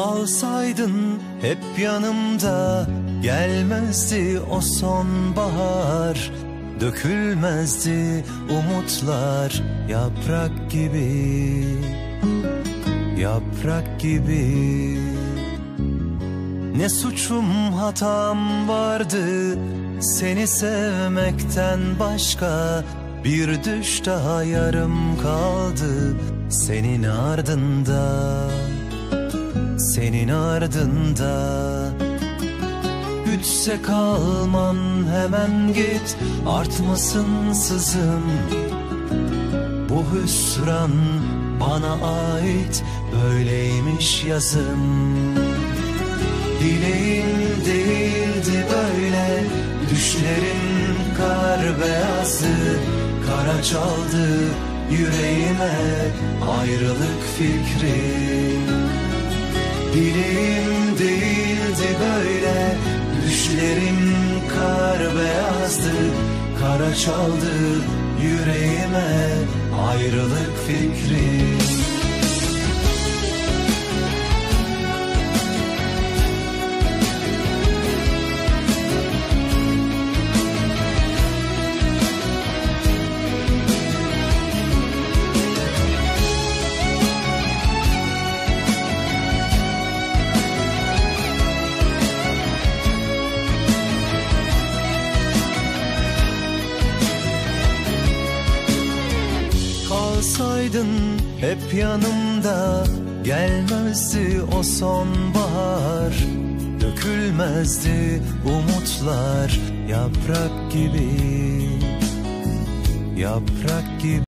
Kalsaydın hep yanımda Gelmezdi o sonbahar. Dökülmezdi umutlar Yaprak gibi Yaprak gibi. Ne suçum hatam vardı Seni sevmekten başka. Bir düş daha yarım kaldı Senin ardında senin ardında. Güçse kalman hemen git. Artmasın sızım. Bu hüsran bana ait Böyleymiş yazım. Dileğim değildi böyle Düşlerim kar beyazdı Kara çaldı yüreğime Ayrılık fikri Dileğim değildi böyle Düşlerim kar beyazdı. Kara çaldı yüreğime Ayrılık fikri Kalsaydın hep yanımda Gelmezdi o sonbahar. Dökülmezdi umutlar Yaprak gibi Yaprak gibi